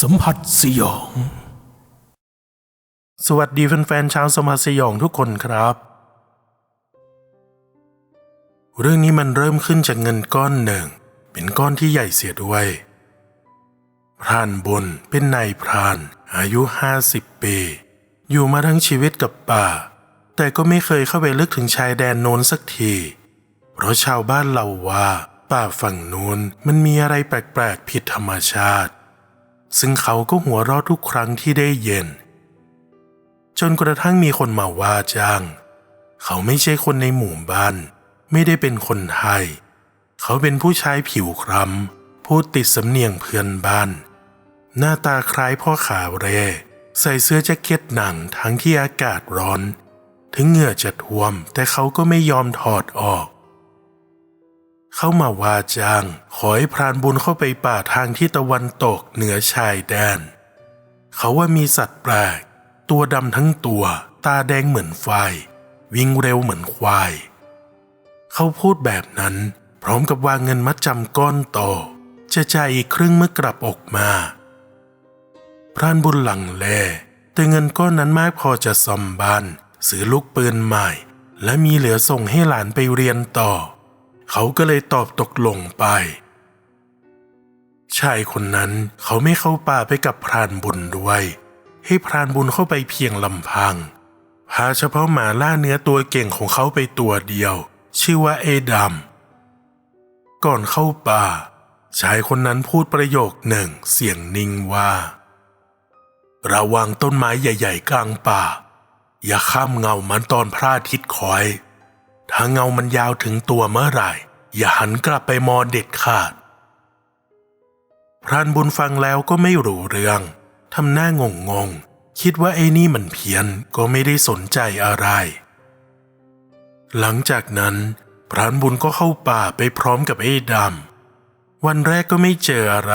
สัมผัสสยอง สวัสดีแฟนๆชาวสมาสยองทุกคนครับ เรื่องนี้มันเริ่มขึ้นจากเงินก้อนหนึ่ง เป็นก้อนที่ใหญ่เสียด้วย พรานบุญเป็นนายพราน อายุห้าสิบปี อยู่มาทั้งชีวิตกับป่า แต่ก็ไม่เคยเข้าไปลึกถึงชายแดนโน้นสักที เพราะชาวบ้านเราว่า ป่าฝั่งโน้นมันมีอะไรแปลกๆผิดธรรมชาติ ซึ่งเขาก็หัวเราะทุกครั้งที่ได้เย็น จนกระทั่งมีคนมาว่าจ้าง เขาไม่ใช่คนในหมู่บ้าน ไม่ได้เป็นคนไทย เขาเป็นผู้ชายผิวคล้ำพูดติดสำเนียงเพื่อนบ้าน หน้าตาคล้ายพ่อขาเร่ ใส่เสื้อแจ็คเก็ตหนังทั้งที่อากาศร้อน ถึงเหงื่อจะท่วมแต่เขาก็ไม่ยอมถอดออก เขามาว่าจ้าง ขอให้พรานบุญเข้าไปป่าทางที่ตะวันตกเหนือชายแดน เขาว่ามีสัตว์แปลก ตัวดำทั้งตัว ตาแดงเหมือนไฟ วิ่งเร็วเหมือนควาย เขาพูดแบบนั้น พร้อมกับวางเงินมัดจำก้อนโตจะจ่ายอีกครึ่งเมื่อกลับออกมา พรานบุญหลังแล แต่เงินก้อนนั้นมากพอจะซ่อมบ้านซื้อลูกปืนใหม่ และมีเหลือส่งให้หลานไปเรียนต่อ เขาก็เลยตอบตกลงไป ชายคนนั้นเขาไม่เข้าป่าไปกับพรานบุญด้วย ให้พรานบุญเข้าไปเพียงลำพัง พาเฉพาะหมาล่าเนื้อตัวเก่งของเขาไปตัวเดียว ชื่อว่าเอดำก่อนเข้าป่า ชายคนนั้นพูดประโยคหนึ่งเสียงนิ่งว่า ระวังต้นไม้ใหญ่ ๆ กลางป่า อย่าข้ามเงามันตอนพระอาทิตย์คอย ถ้าเงามันยาวถึงตัวเมื่อไหร่ อย่าหันกลับไปมองเด็ดขาด พรานบุญฟังแล้วก็ไม่รู้เรื่องทำหน้างงงงคิดว่าไอ้นี่มันเพี้ยนก็ไม่ได้สนใจอะไร หลังจากนั้นพรานบุญก็เข้าป่าไปพร้อมกับไอ้ดำวันแรกก็ไม่เจออะไร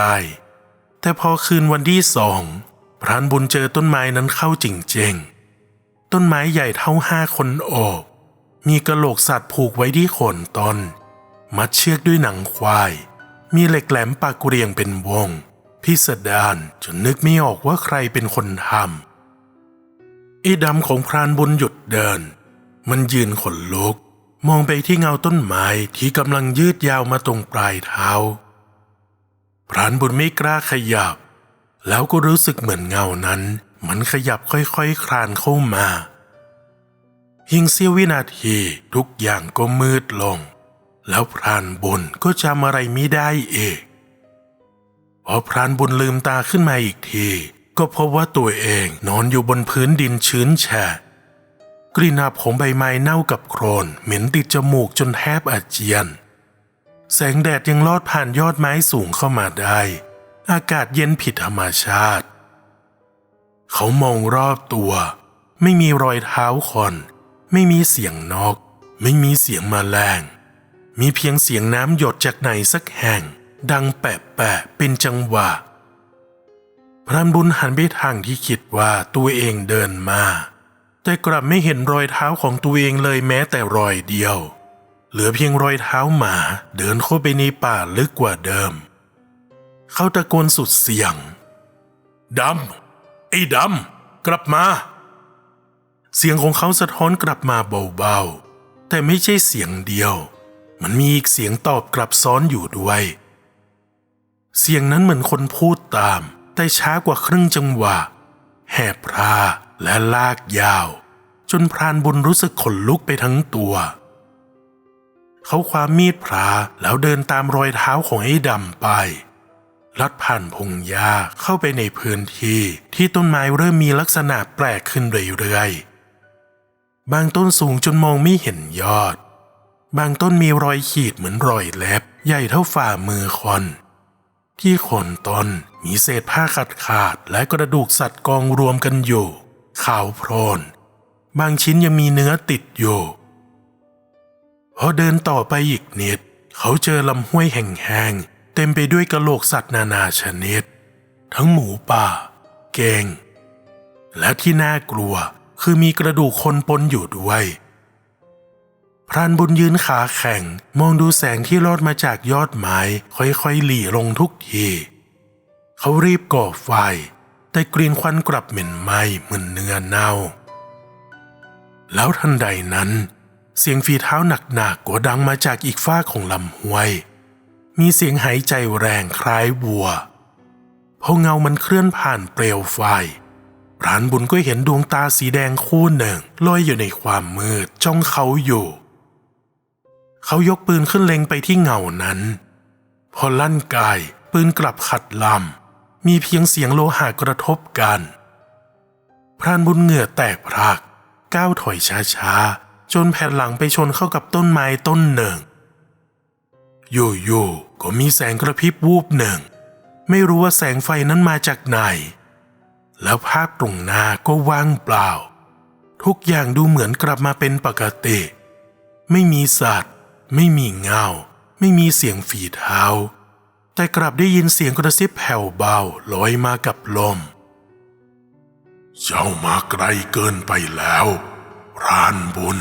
แต่พอคืนวันที่สองพรานบุญเจอต้นไม้นั้นเข้าจริงๆ ต้นไม้ใหญ่เท่าห้าคนโอบ มีกระโหลกสัตว์ผูกไว้ที่โคนต้น มัดเชือกด้วยหนังควาย มีเหล็กแหลมปากเรียงเป็นวง พิสดารจนนึกไม่ออกว่าใครเป็นคนทำไอ้ดำของพรานบุญหยุดเดิน มันยืนขนลุก มองไปที่เงาต้นไม้ที่กำลังยืดยาวมาตรงปลายเท้า พรานบุญไม่กล้าขยับ แล้วก็รู้สึกเหมือนเงานั้น มันขยับค่อยๆคคลานเข้ามา เพียงเสี้ยววินาทีทุกอย่างก็มืดลง แล้วพรานบุญก็จำอะไรไม่ได้เอกพอพรานบุญลืมตาขึ้นมาอีกที ก็พบว่าตัวเองนอนอยู่บนพื้นดินชื้นแฉะกลิ่นอับของใบไม้เน่ากับโครนเหม็นติดจมูกจนแทบอาเจียน แสงแดดยังลอดผ่านยอดไม้สูงเข้ามาได้ อากาศเย็นผิดธรรมชาติ เขามองรอบตัว ไม่มีรอยเท้าคน ไม่มีเสียงนก ไม่มีเสียงมแมลง มีเพียงเสียงน้ำหยดจากไหนสักแห่ง ดังแปะแปะเป็นจังหวะ พรานบุญหันไปทางที่คิดว่าตัวเองเดินมา แต่กลับไม่เห็นรอยเท้าของตัวเองเลยแม้แต่รอยเดียว เหลือเพียงรอยเท้าหมาเดินเข้าไปในป่าลึกกว่าเดิม เขาตะโกนสุดเสียงดำไอ้ดำกลับมา เสียงของเขาสะท้อนกลับมาเบาๆ แต่ไม่ใช่เสียงเดียว มันมีอีกเสียงตอบกลับซ้อนอยู่ด้วย เสียงนั้นเหมือนคนพูดตาม แต่ช้ากว่าครึ่งจังหวะ แหบพราและลากยาว จนพรานบุญรู้สึกขนลุกไปทั้งตัว เขาคว้ามีดพระแล้วเดินตามรอยเท้าของไอ้ดำไปลัดผ่านพงหญ้าเข้าไปในพื้นที่ที่ต้นไม้เริ่มมีลักษณะแปลกขึ้นเรื่อยๆ บางต้นสูงจนมองไม่เห็นยอด บางต้นมีรอยขีดเหมือนรอยเล็บ ใหญ่เท่าฝ่ามือคน ที่โคนต้นมีเศษผ้าขาดขาดและกระดูกสัตว์กองรวมกันอยู่ ขาวโพลน บางชิ้นยังมีเนื้อติดอยู่พอเดินต่อไปอีกนิด เขาเจอลำห้วยแห้งๆเต็มไปด้วยกระโหลกสัตว์นานาชนิด ทั้งหมูป่า เกง และที่น่ากลัว คือมีกระดูกคนปนอยู่ด้วย พรานบุญยืนขาแข็งมองดูแสงที่ลอดมาจากยอดไม้ค่อยๆหลี่ลงทุกที เขารีบก่อไฟ แต่กลิ่นควันกลับเหม็นไหม้เหมือนเนื้อเน่า แล้วทันใดนั้น เสียงฝีเท้าหนักๆก็ดังมาจากอีกฝ้าของลำห้วย มีเสียงหายใจแรงคล้ายวัวพอเงามันเคลื่อนผ่านเปลวไฟ พรานบุญก็เห็นดวงตาสีแดงคู่หนึ่งลอยอยู่ในความมืดจ้องเขาอยู่ เขายกปืนขึ้นเล็งไปที่เงานั้น พอลั่นกายปืนกลับขัดลำ มีเพียงเสียงโลหะกระทบกัน พรานบุญเหงื่อแตกพราก ก้าวถอยช้าๆ จนแผ่นหลังไปชนเข้ากับต้นไม้ต้นหนึ่ง อยู่ๆก็มีแสงกระพริบวูบหนึ่ง ไม่รู้ว่าแสงไฟนั้นมาจากไหน แล้วภาพตรงหน้าก็ว่างเปล่า ทุกอย่างดูเหมือนกลับมาเป็นปกติ ไม่มีสัตว์ ไม่มีเงา ไม่มีเสียงฝีเท้า แต่กลับได้ยินเสียงกระซิบแผ่วเบาลอยมากับลม เจ้ามาไกลเกินไปแล้วรานบุญ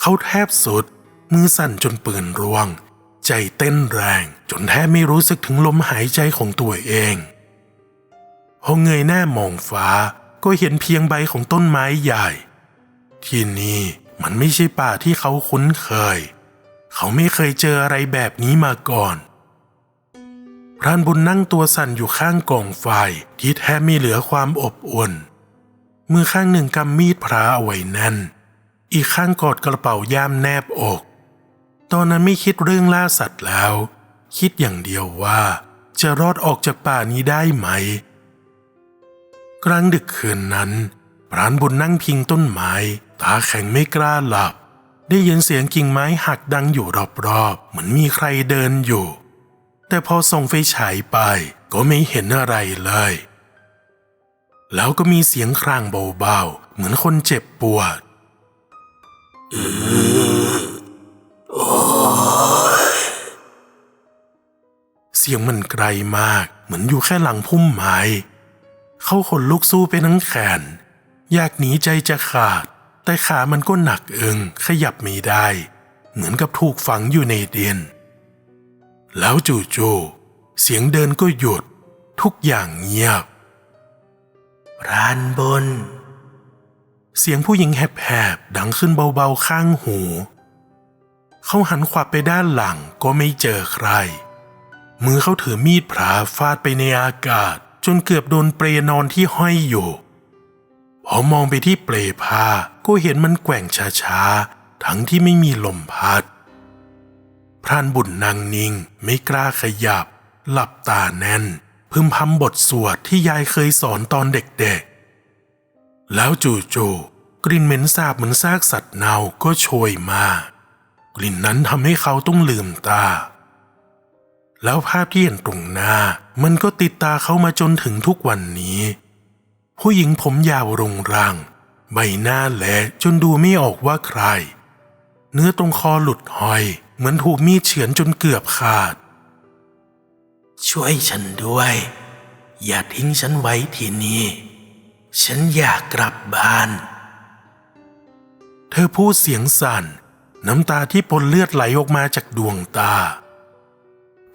เขาแทบสุด มือสั่นจนปืนร่วง ใจเต้นแรงจนแทบไม่รู้สึกถึงลมหายใจของตัวเอง พอเงยหน้ามองฟ้าก็เห็นเพียงใบของต้นไม้ใหญ่ ที่นี่มันไม่ใช่ป่าที่เขาคุ้นเคย เขาไม่เคยเจออะไรแบบนี้มาก่อนพรานบุญนั่งตัวสั่นอยู่ข้างกองไฟที่แทบไม่เหลือความอบอุ่นมือข้างหนึ่งกำมีดพระเอาไว้แน่น อีกข้างกอดกระเป๋าย่ามแนบอก ตอนนั้นไม่คิดเรื่องล่าสัตว์แล้ว คิดอย่างเดียวว่าจะรอดออกจากป่านี้ได้ไหม กลางดึกคืนนั้นพรานบุญนั่งพิงต้นไม้ ตาแข็งไม่กล้าหลับ ได้ยินเสียงกิ่งไม้หักดังอยู่รอบๆ เหมือนมีใครเดินอยู่ แต่พอส่องไฟฉายไปก็ไม่เห็นอะไรเลย แล้วก็มีเสียงครางเบาๆ เหมือนคนเจ็บปวดเสียงมันไกลมาก เหมือนอยู่แค่หลังพุ่มไม้ เขาขนลุกสู้ไปทั้งแขน อยากหนีใจจะขาด แต่ขามันก็หนักเอิงขยับไม่ได้ เหมือนกับถูกฝังอยู่ในเดียนแล้วจู่ๆเสียงเดินก็หยุด ทุกอย่างเงียบพรานบน เสียงผู้หญิงแหบๆดังขึ้นเบาๆข้างหู เขาหันขวับไปด้านหลังก็ไม่เจอใคร มือเขาถือมีดพระฟาดไปในอากาศ จนเกือบโดนเปลนอนที่ห้อยอยู่พอมองไปที่เปลผ้าก็เห็นมันแกว่งช้าๆ ทั้งที่ไม่มีลมพัด พรานบุญนางนิ่งไม่กล้าขยับ หลับตาแน่น พึมพำบทสวดที่ยายเคยสอนตอนเด็กๆ แล้วจู่ๆกลิ่นเหม็นสาบเหมือนซากสัตว์เน่าก็โชยมา กลิ่นนั้นทำให้เขาต้องลืมตา แล้วภาพที่เห็นตรงหน้า มันก็ติดตาเขามาจนถึงทุกวันนี้ ผู้หญิงผมยาวรงรัง ใบหน้าแหละจนดูไม่ออกว่าใคร เนื้อตรงคอหลุดหอย เหมือนถูกมีดเฉือนจนเกือบขาด ช่วยฉันด้วย อย่าทิ้งฉันไว้ที่นี่ ฉันอยากกลับบ้าน เธอพูดเสียงสั่น น้ำตาที่ปนเลือดไหลออกมาจากดวงตา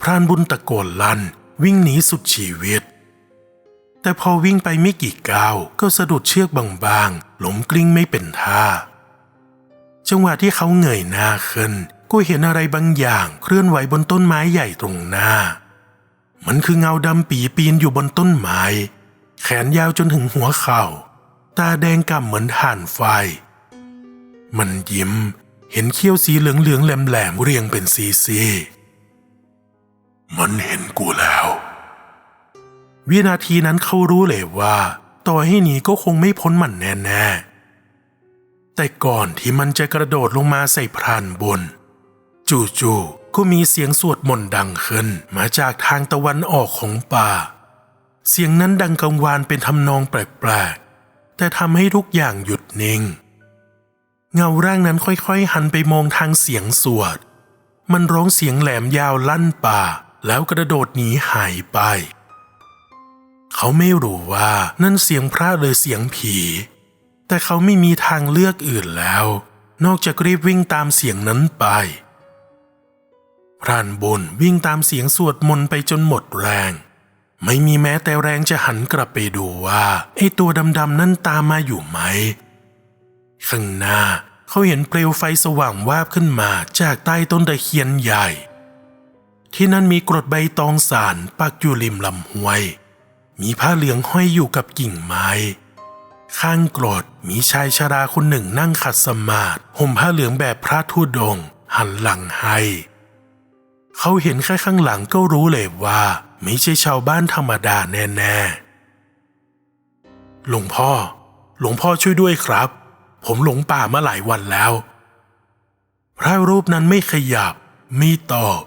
พรานบุญตะโกนลั่น วิ่งหนีสุดชีวิต แต่พอวิ่งไปไม่กี่ก้าวก็สะดุดเชือกบางๆหลมกลิ้งไม่เป็นท่า จังหวะที่เขาเงยหน้าขึ้นก็เห็นอะไรบางอย่างเคลื่อนไหวบนต้นไม้ใหญ่ตรงหน้า มันคือเงาดำปีปีนอยู่บนต้นไม้ แขนยาวจนถึงหัวเข่า ตาแดงก่ำเหมือนถ่านไฟ มันยิ้มเห็นเขี้ยวสีเหลืองๆแหลมๆเรียงเป็นซีซี มันเห็นกูแล้ว วินาทีนั้นเขารู้เลยว่า ต่อให้หนีก็คงไม่พ้นมันแน่ๆ แต่ก่อนที่มันจะกระโดดลงมาใส่พรานบน จู่ๆก็มีเสียงสวดมนต์ดังขึ้นมาจากทางตะวันออกของป่า เสียงนั้นดังกังวานเป็นทำนองแปลกๆ แต่ทำให้ทุกอย่างหยุดนิ่ง เงาร่างนั้นค่อยๆ หันไปมองทางเสียงสวดมันร้องเสียงแหลมยาวลั่นป่า แล้วกระโดดหนีหายไป เขาไม่รู้ว่านั่นเสียงพระหรือเสียงผี แต่เขาไม่มีทางเลือกอื่นแล้ว นอกจากรีบวิ่งตามเสียงนั้นไปพรานบุญวิ่งตามเสียงสวดมนต์ไปจนหมดแรง ไม่มีแม้แต่แรงจะหันกลับไปดูว่าไอ้ตัวดำๆนั่นตามมาอยู่ไหม ข้างหน้าเขาเห็นเปลวไฟสว่างวาบขึ้นมาจากใต้ต้นตะเคียนใหญ่ ที่นั่นมีกรดใบตองสารปักอยู่ริมลำห้วย มีผ้าเหลืองห้อยอยู่กับกิ่งไม้ ข้างกรดมีชายชราคนหนึ่งนั่งขัดสมาธิห่มผ้าเหลืองแบบพระธุดงค์หันหลังให้เขาเห็นแค่ข้างหลังก็รู้เลยว่า ไม่ใช่ชาวบ้านธรรมดาแน่ๆ หลวงพ่อ หลวงพ่อช่วยด้วยครับ ผมหลงป่ามาหลายวันแล้ว พระรูปนั้นไม่ขยับ ไม่ตอบ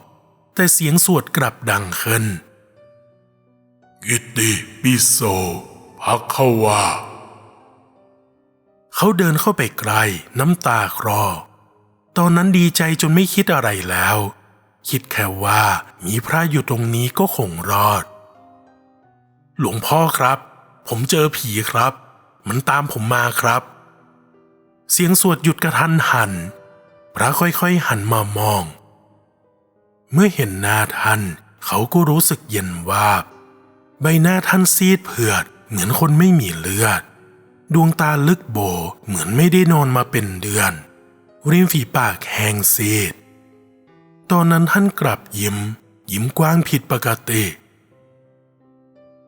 แต่เสียงสวดกลับดังขึ้น กิตติปิโสพักเข้าว่า เขาเดินเข้าไปไกลน้ำตาคลอ ตอนนั้นดีใจจนไม่คิดอะไรแล้ว คิดแค่ว่ามีพระอยู่ตรงนี้ก็คงรอด หลวงพ่อครับ ผมเจอผีครับ มันตามผมมาครับ เสียงสวดหยุดกระทันหัน พระค่อยๆหันมามอง เมื่อเห็นหน้าท่าน เขาก็รู้สึกเย็นวาบ ใบหน้าท่านซีดเผือด เหมือนคนไม่มีเลือด ดวงตาลึกโบเหมือนไม่ได้นอนมาเป็นเดือน ริมฝีปากแห้งซีด ตอนนั้นท่านกลับยิ้ม ยิ้มกว้างผิดปกติ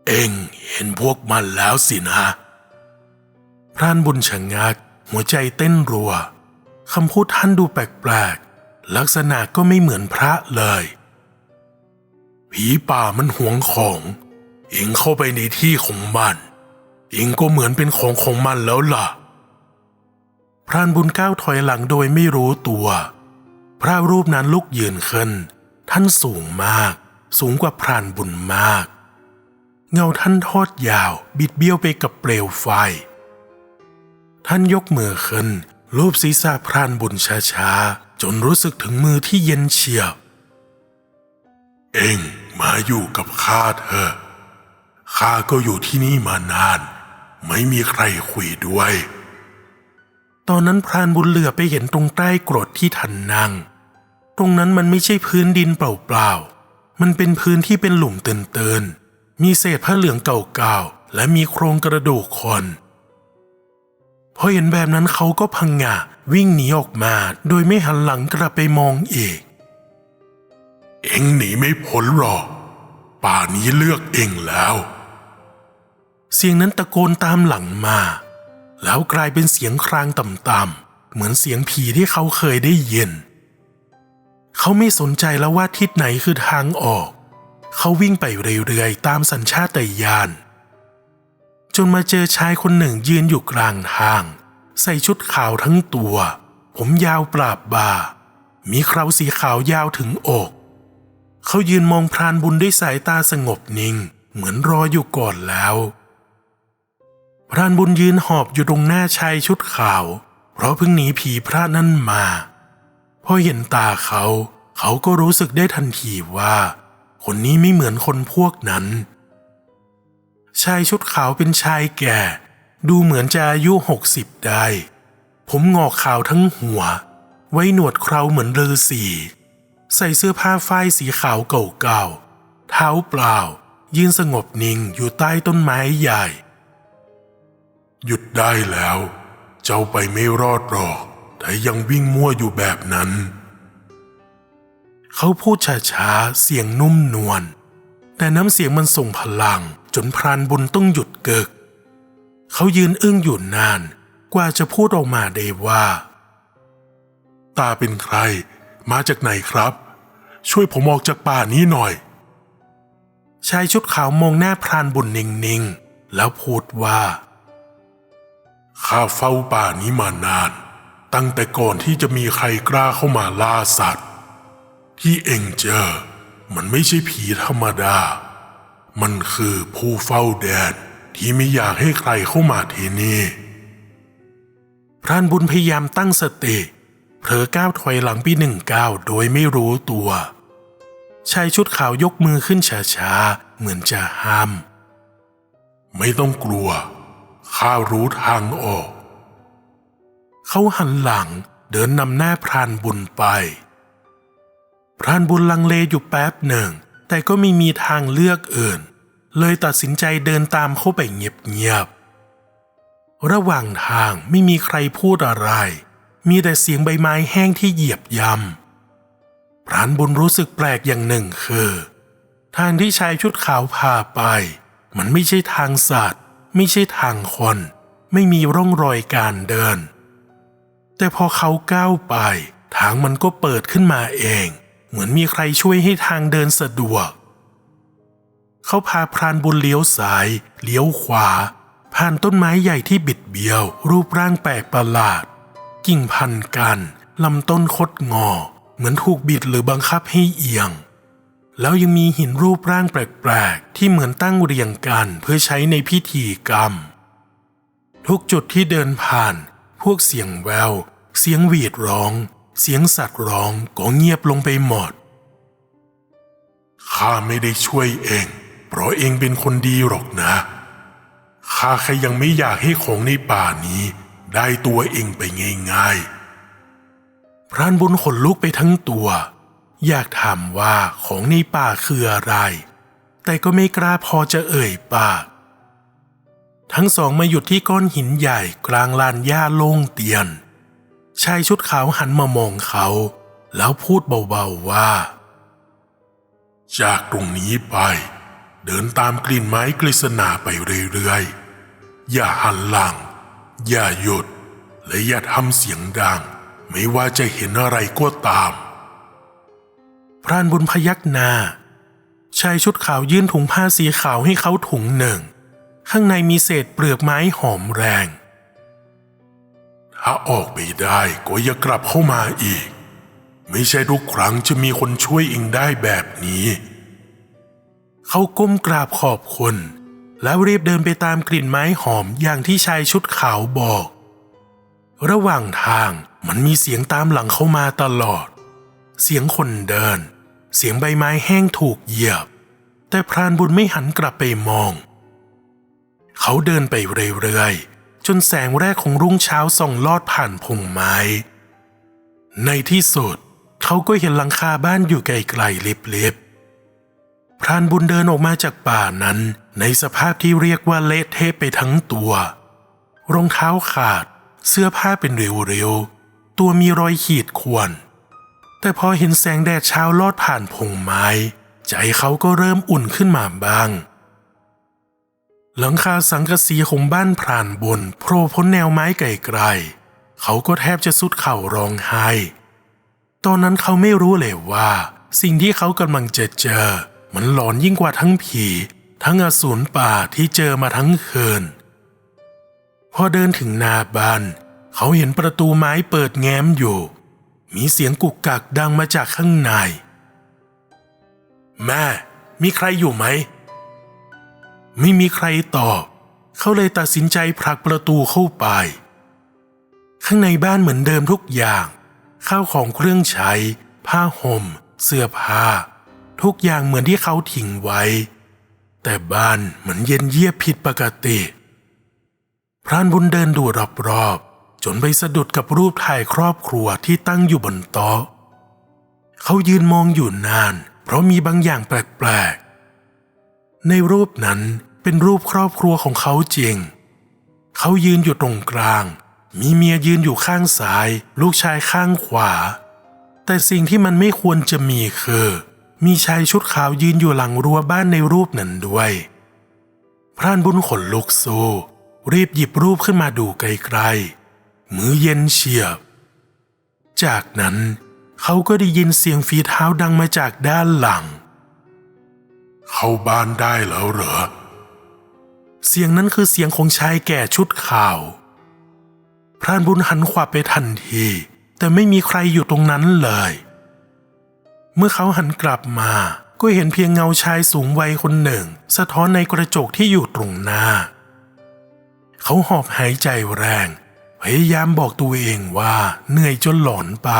เอ็งเห็นพวกมันแล้วสินะพรานบุญชะงักหัวใจเต้นรัวคำพูดท่านดูแปลก ลักษณะก็ไม่เหมือนพระเลย ผีป่ามันหวงของเองเข้าไปในที่ของมันเองก็เหมือนเป็นของของมันแล้วล่ะ พรานบุญก้าวถอยหลังโดยไม่รู้ตัว พระรูปนั้นลุกยืนขึ้น ท่านสูงมาก สูงกว่าพรานบุญมาก เงาท่านทอดยาว บิดเบี้ยวไปกับเปลวไฟ ท่านยกมือขึ้นลูบศีรษะพรานบุญช้าๆ จนรู้สึกถึงมือที่เย็นเฉียบ เอ็งมาอยู่กับข้าเถอะ ข้าก็อยู่ที่นี่มานาน ไม่มีใครคุยด้วย ตอนนั้นพรานบุญเหลือไปเห็นตรงใต้กรดที่ทันนั่ง ตรงนั้นมันไม่ใช่พื้นดินเปล่าๆ มันเป็นพื้นที่เป็นหลุมเตือนๆ มีเศษผ้าเหลืองเก่าๆ และมีโครงกระดูกคนพอเห็นแบบนั้นเขาก็พังงะ วิ่งหนีออกมาโดยไม่หันหลังกลับไปมองอีก เอ็งหนีไม่พ้นหรอก ป่านี้เลือกเองแล้ว เสียงนั้นตะโกนตามหลังมา แล้วกลายเป็นเสียงครางต่ำๆเหมือนเสียงผีที่เขาเคยได้ยิน เขาไม่สนใจแล้วว่าทิศไหนคือทางออก เขาวิ่งไปเรื่อยๆตามสัญชาตญาณจนมาเจอชายคนหนึ่งยืนอยู่กลางทาง ใส่ชุดขาวทั้งตัว ผมยาวปราบบ่า มีเคราสีขาวยาวถึงอก เขายืนมองพรานบุญด้วยสายตาสงบนิ่ง เหมือนรออยู่ก่อนแล้ว พรานบุญยืนหอบอยู่ตรงหน้าชายชุดขาว เพราะเพิ่งหนีผีพระนั่นมาพอเห็นตาเขา เขาก็รู้สึกได้ทันทีว่า คนนี้ไม่เหมือนคนพวกนั้นชายชุดขาวเป็นชายแก่ ดูเหมือนจะอายุหกสิบได้ ผมงอกขาวทั้งหัว ไว้หนวดเคราเหมือนฤาษีใส่เสื้อผ้าฝ้ายสีขาวเก่าๆ เท้าเปล่า ยืนสงบนิ่งอยู่ใต้ต้นไม้ใหญ่ หยุดได้แล้ว เจ้าไปไม่รอดหรอกแต่ยังวิ่งมั่วอยู่แบบนั้น เขาพูดช้าๆ เสียงนุ่มนวล แต่น้ำเสียงมันส่งพลังจนพรานบุญต้องหยุดเกิก เขายืนอึ้งอยู่นาน กว่าจะพูดออกมาได้ว่า ตาเป็นใคร มาจากไหนครับ ช่วยผมออกจากป่านี้หน่อย ชายชุดขาวมองหน้าพรานบุญนิ่งๆ แล้วพูดว่า ข้าเฝ้าป่านี้มานาน ตั้งแต่ก่อนที่จะมีใครกล้าเข้ามาล่าสัตว์ ที่เอ็งเจอ มันไม่ใช่ผีธรรมดา มันคือผู้เฝ้าแดน ที่ไม่อยากให้ใครเข้ามาที่นี่พรานบุญพยายามตั้งสติเผลอก้าวถอยหลังไปหนึ่งก้าวโดยไม่รู้ตัวชายชุดขาวยกมือขึ้นช้าๆเหมือนจะห้าม ไม่ต้องกลัว ข้ารู้ทางออก เขาหันหลังเดินนำหน้าพรานบุญไป พรานบุญลังเลอยู่แป๊บหนึ่ง แต่ก็ไม่มีทางเลือกอื่น เลยตัดสินใจเดินตามเข้าไปเงียบๆ ระหว่างทางไม่มีใครพูดอะไร มีแต่เสียงใบไม้แห้งที่เหยียบย่ำพรานบุญรู้สึกแปลกอย่างหนึ่งคือทางที่ชายชุดขาวพาไป มันไม่ใช่ทางสัตว์ ไม่ใช่ทางคน ไม่มีร่องรอยการเดิน แต่พอเขาก้าวไป ทางมันก็เปิดขึ้นมาเอง เหมือนมีใครช่วยให้ทางเดินสะดวก เขาพาพรานบุญเลี้ยวซ้าย เลี้ยวขวา ผ่านต้นไม้ใหญ่ที่บิดเบี้ยว รูปร่างแปลกประหลาด กิ่งพันกันลำต้นคดงอ เหมือนถูกบิดหรือบังคับให้เอียง แล้วยังมีหินรูปร่างแปลกๆ ที่เหมือนตั้งเรียงกันเพื่อใช้ในพิธีกรรม ทุกจุดที่เดินผ่าน พวกเสียงแวว เสียงหวีดร้อง เสียงสัตว์ร้องก็เงียบลงไปหมดข้าไม่ได้ช่วยเอง เพราะเองเป็นคนดีหรอกนะ ข้าแค่ยังไม่อยากให้ของในป่านี้ ได้ตัวเองไปง่ายๆ พรานบุญขนลุกไปทั้งตัว อยากถามว่าของในป่าคืออะไร แต่ก็ไม่กล้าพอจะเอ่ยปาก ทั้งสองมาหยุดที่ก้อนหินใหญ่กลางลานหญ้าโล่งเตียน ชายชุดขาวหันมามองเขา แล้วพูดเบาๆว่า จากตรงนี้ไป เดินตามกลิ่นไม้กฤษณาไปเรื่อยๆ อย่าหันหลัง อย่าหยุด และอย่าทำเสียงดัง ไม่ว่าจะเห็นอะไรก็ตาม พรานบุญพยักหน้าชายชุดขาวยื่นถุงผ้าสีขาวให้เขาถุงหนึ่ง ข้างในมีเศษเปลือกไม้หอมแรง ถ้าออกไปได้ก็อย่ากลับเข้ามาอีก ไม่ใช่ทุกครั้งจะมีคนช่วยเองได้แบบนี้ เขาก้มกราบขอบคุณ แล้วรีบเดินไปตามกลิ่นไม้หอมอย่างที่ชายชุดขาวบอก ระหว่างทางมันมีเสียงตามหลังเข้ามาตลอด เสียงคนเดิน เสียงใบไม้แห้งถูกเหยียบ แต่พรานบุญไม่หันกลับไปมอง เขาเดินไปเรื่อยๆ จนแสงแรกของรุ่งเช้าส่องลอดผ่านพงไม้ ในที่สุด เขาก็เห็นหลังคาบ้านอยู่ไกลๆลิบๆ พรานบุญเดินออกมาจากป่านั้น ในสภาพที่เรียกว่าเละเทะไปทั้งตัว รองเท้าขาด เสื้อผ้าเป็นเรียวๆ ตัวมีรอยขีดข่วน แต่พอเห็นแสงแดดเช้าลอดผ่านพงไม้ ใจเขาก็เริ่มอุ่นขึ้นมาบ้าง หลังคาสังกะสีของบ้านพรานบนโผล่พ้นแนวไม้ไกลๆเขาก็แทบจะสุดเข่าร้องไห้ ตอนนั้นเขาไม่รู้เลยว่า สิ่งที่เขากำลังจะเจอ มันหลอนยิ่งกว่าทั้งผี ทั้งอสูรป่าที่เจอมาทั้งคืน พอเดินถึงนาบ้าน เขาเห็นประตูไม้เปิดแง้มอยู่ มีเสียงกุกกักดังมาจากข้างใน แม่ มีใครอยู่ไหม ไม่มีใครตอบ เขาเลยตัดสินใจผลักประตูเข้าไป ข้างในบ้านเหมือนเดิมทุกอย่าง ข้าวของเครื่องใช้ ผ้าห่ม เสื้อผ้า ทุกอย่างเหมือนที่เขาทิ้งไว้ แต่บ้านเหมือนเย็นเยียบผิดปกติ พรานบุญเดินดูรอบๆจนไปสะดุดกับรูปถ่ายครอบครัวที่ตั้งอยู่บนโต๊ะเขายืนมองอยู่นาน เพราะมีบางอย่างแปลกๆ ในรูปนั้นเป็นรูปครอบครัวของเขาจริง เขายืนอยู่ตรงกลาง มีเมียยืนอยู่ข้างซ้าย ลูกชายข้างขวา แต่สิ่งที่มันไม่ควรจะมีคือ มีชายชุดขาวยืนอยู่หลังรั้วบ้านในรูปนั้นด้วย พรานบุญขนลุกสู้รีบหยิบรูปขึ้นมาดูไกลๆ มือเย็นเฉียบ จากนั้นเขาก็ได้ยินเสียงฝีเท้าดังมาจากด้านหลัง เข้าบ้านได้แล้วเหรอ เสียงนั้นคือเสียงของชายแก่ชุดขาว พรานบุญหันขวับไปทันที แต่ไม่มีใครอยู่ตรงนั้นเลย เมื่อเขาหันกลับมา ก็เห็นเพียงเงาชายสูงวัยคนหนึ่ง สะท้อนในกระจกที่อยู่ตรงหน้า เขาหอบหายใจแรง พยายามบอกตัวเองว่าเหนื่อยจนหลอนไป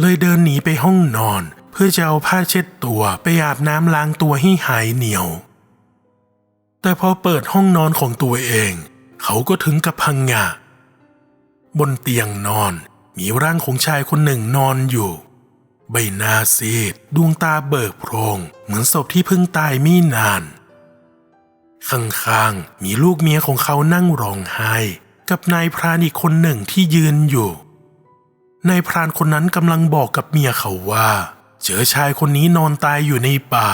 เลยเดินหนีไปห้องนอน เพื่อจะเอาผ้าเช็ดตัวไปอาบน้ำล้างตัวให้หายเหนียว แต่พอเปิดห้องนอนของตัวเอง เขาก็ถึงกับพังงะบนเตียงนอนมีร่างของชายคนหนึ่งนอนอยู่ ใบหน้าซีด ดวงตาเบิกโพรง เหมือนศพที่เพิ่งตายไม่นาน ข้างๆมีลูกเมียของเขานั่งร้องไห้ กับนายพรานอีกคนหนึ่งที่ยืนอยู่ นายพรานคนนั้นกำลังบอกกับเมียเขาว่า เจอชายคนนี้นอนตายอยู่ในป่า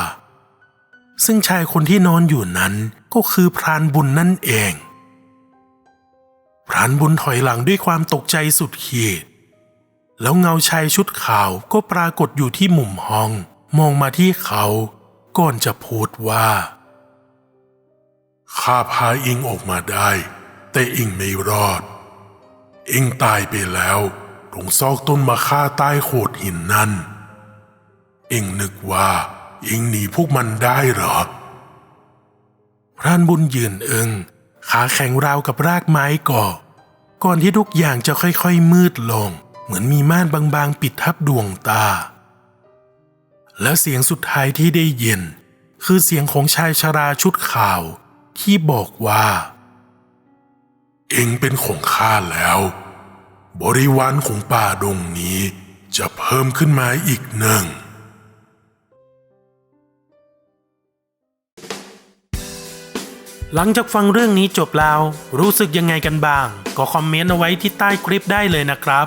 ซึ่งชายคนที่นอนอยู่นั้นก็คือพรานบุญนั่นเอง พรานบุญถอยหลังด้วยความตกใจสุดขีด แล้วเงาชายชุดขาวก็ปรากฏอยู่ที่มุมห้อง มองมาที่เขาก่อนจะพูดว่าข้าพาอิงออกมาได้ แต่อิงไม่รอด อิงตายไปแล้วตรงซอกต้นมะค่าใต้โขดหินนั่น อิงนึกว่า อิงหนีพวกมันได้หรอพรานบุญยืนเอิงขาแข็งราวกับรากไม้ก่อ ก่อนที่ทุกอย่างจะค่อยๆมืดลง เหมือนมีม่านบางๆ ปิดทับดวงตา และเสียงสุดท้ายที่ได้ยิน คือเสียงของชายชราชุดขาว ที่บอกว่า เองเป็นของข้าแล้ว บริวารของป่าดงนี้จะเพิ่มขึ้นมาอีกหนึ่งหลังจากฟังเรื่องนี้จบแล้ว รู้สึกยังไงกันบ้าง ก็คอมเมนต์เอาไว้ที่ใต้คลิปได้เลยนะครับ